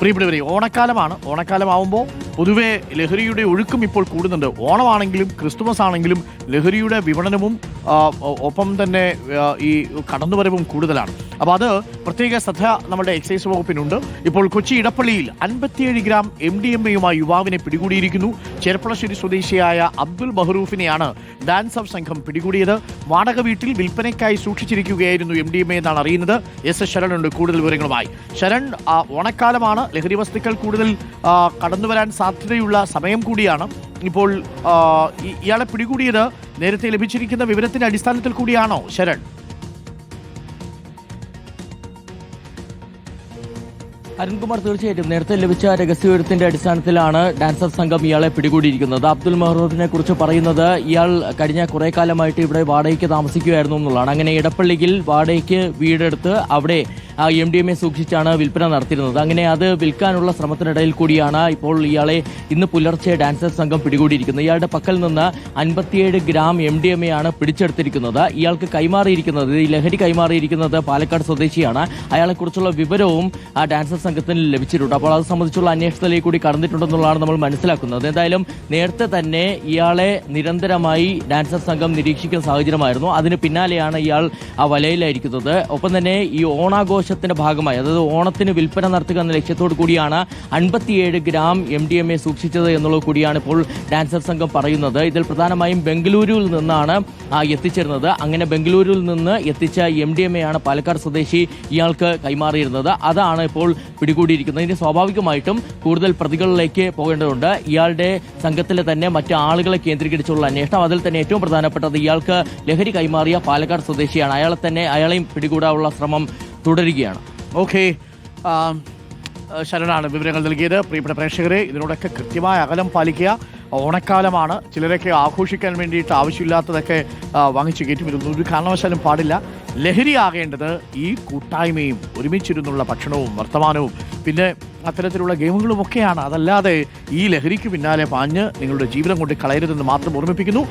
പ്രിയപ്പെട്ടവരെ ഓണക്കാലമാണ്. ഓണക്കാലമാവുമ്പോൾ പൊതുവേ ലഹരിയുടെ ഒഴുക്കും ഇപ്പോൾ കൂടുന്നുണ്ട്. ഓണമാണെങ്കിലും ക്രിസ്തുമസ് ആണെങ്കിലും ലഹരിയുടെ വിപണനവും ഒപ്പം തന്നെ ഈ കടന്നുവരവും കൂടുതലാണ്. അപ്പോൾ അത് പ്രത്യേക ശ്രദ്ധ നമ്മുടെ എക്സൈസ് വകുപ്പിനുണ്ട്. ഇപ്പോൾ കൊച്ചി ഇടപ്പള്ളിയിൽ അൻപത്തിയേഴ് ഗ്രാം എം ഡി എം എയുമായി യുവാവിനെ പിടികൂടിയിരിക്കുന്നു. ചേർപ്പളശ്ശേരി സ്വദേശിയായ അബ്ദുൽ ബഹറൂഫിനെയാണ് ഡാൻസ് ഓഫ് സംഘം പിടികൂടിയത്. വാടക വീട്ടിൽ വിൽപ്പനയ്ക്കായി സൂക്ഷിച്ചിരിക്കുകയായിരുന്നു എം ഡി എം എ എന്നാണ് അറിയുന്നത്. എസ് എസ് ശരൺ ഉണ്ട് കൂടുതൽ വിവരങ്ങളുമായി. ശരൺ ഓണക്കാലമാണ്. ലഹരി വസ്തുക്കൾ കൂടുതൽ കടന്നുവരാൻ സാധ്യതയുള്ള സമയം കൂടിയാണ്. ഇപ്പോൾ ഇയാളെ പിടികൂടിയത് നേരത്തെ ലഭിച്ചിരിക്കുന്ന വിവരത്തിന്റെ അടിസ്ഥാനത്തിൽ കൂടിയാണോ ശരൺ? അരുൺകുമാർ തീർച്ചയായിട്ടും. നേരത്തെ ലഭിച്ച രഹസ്യവിവരത്തിന്റെ അടിസ്ഥാനത്തിലാണ് ഡാൻസർ സംഘം ഇയാളെ പിടികൂടിയിരിക്കുന്നത്. അബ്ദുൽ മെഹ്റൂഫിനെ കുറിച്ച് പറയുന്നത് ഇയാൾ കഴിഞ്ഞ കുറെ കാലമായിട്ട് ഇവിടെ വാടകയ്ക്ക് താമസിക്കുകയായിരുന്നു എന്നുള്ളതാണ്. അങ്ങനെ ഇടപ്പള്ളിയിൽ വാടകയ്ക്ക് വീടെടുത്ത് അവിടെ എം ഡി എം എ സൂക്ഷിച്ചാണ് വിൽപ്പന നടത്തിയിരുന്നത്. അങ്ങനെ അത് വിൽക്കാനുള്ള ശ്രമത്തിനിടയിൽ കൂടിയാണ് ഇപ്പോൾ ഇയാളെ ഇന്ന് പുലർച്ചെ ഡാൻസേഴ്സ് സംഘം പിടികൂടിയിരിക്കുന്നത്. ഇയാളുടെ പക്കൽ നിന്ന് അൻപത്തിയേഴ് gram M D M A ആണ് പിടിച്ചെടുത്തിരിക്കുന്നത്. ഇയാൾക്ക് കൈമാറിയിരിക്കുന്നത് ഈ ലഹരി കൈമാറിയിരിക്കുന്നത് പാലക്കാട് സ്വദേശിയാണ്. അയാളെക്കുറിച്ചുള്ള വിവരവും ആ ഡാൻസേഴ്സ് സംഘത്തിന് ലഭിച്ചിട്ടുണ്ട്. അപ്പോൾ അത് സംബന്ധിച്ചുള്ള അന്വേഷണത്തിലേക്ക് കൂടി കടന്നിട്ടുണ്ടെന്നുള്ളതാണ് നമ്മൾ മനസ്സിലാക്കുന്നത്. എന്തായാലും നേരത്തെ തന്നെ ഇയാളെ നിരന്തരമായി ഡാൻസേഴ്സ് സംഘം നിരീക്ഷിക്കുന്ന സാഹചര്യമായിരുന്നു. അതിന് പിന്നാലെയാണ് ഇയാൾ ആ വലയിലായിരിക്കുന്നത്. ഒപ്പം തന്നെ ഈ ഓണാഘോഷത്തിന്റെ ഭാഗമായി അതായത് ഓണത്തിന് വിൽപ്പന നടത്തുക എന്ന ലക്ഷ്യത്തോടു കൂടിയാണ് അൻപത്തിയേഴ് gram M D M A സൂക്ഷിച്ചത് എന്നുള്ളത് കൂടിയാണ് ഇപ്പോൾ ഡാൻസർ സംഘം പറയുന്നത്. ഇതിൽ പ്രധാനമായും ബംഗളൂരുവിൽ നിന്നാണ് എത്തിച്ചിരുന്നത് അങ്ങനെ ബംഗളൂരുവിൽ നിന്ന് എത്തിച്ച എം ഡി എം എ ആണ് പാലക്കാട് സ്വദേശി ഇയാൾക്ക് കൈമാറിയിരുന്നത്. അതാണ് ഇപ്പോൾ പിടികൂടിയിരിക്കുന്നത്. ഇനി സ്വാഭാവികമായിട്ടും കൂടുതൽ പ്രതികളിലേക്ക് പോകേണ്ടതുണ്ട്. ഇയാളുടെ സംഘത്തിലെ തന്നെ മറ്റ് ആളുകളെ കേന്ദ്രീകരിച്ചുള്ള അന്വേഷണം. അതിൽ തന്നെ ഏറ്റവും പ്രധാനപ്പെട്ടത് ഇയാൾക്ക് ലഹരി കൈമാറിയ പാലക്കാട് സ്വദേശിയാണ്. അയാളെ തന്നെ അയാളെയും പിടികൂടാനുള്ള ശ്രമം തുടരുകയാണ്. ഓക്കെ ശരണാണ് വിവരങ്ങൾ നൽകിയത്. പ്രിയപ്പെട്ട പ്രേക്ഷകരെ ഇതിനോടൊക്കെ കൃത്യമായ അകലം പാലിക്കുക. ഓണക്കാലമാണ്. ചിലരൊക്കെ ആഘോഷിക്കാൻ വേണ്ടിയിട്ട് ആവശ്യമില്ലാത്തതൊക്കെ വാങ്ങിച്ചു കയറ്റും. ഇതൊന്നും ഒരു കാരണവശാലും പാടില്ല. ലഹരി ആകേണ്ടത് ഈ കൂട്ടായ്മയും ഒരുമിച്ചിരുന്നുള്ള ഭക്ഷണവും വർത്തമാനവും പിന്നെ അത്തരത്തിലുള്ള ഗെയിമുകളും ഒക്കെയാണ് അതല്ലാതെ ഈ ലഹരിക്ക് പിന്നാലെ പാഞ്ഞ് നിങ്ങളുടെ ജീവിതം കൊണ്ട് കളയരുതെന്ന് മാത്രം ഓർമ്മിപ്പിക്കുന്നു.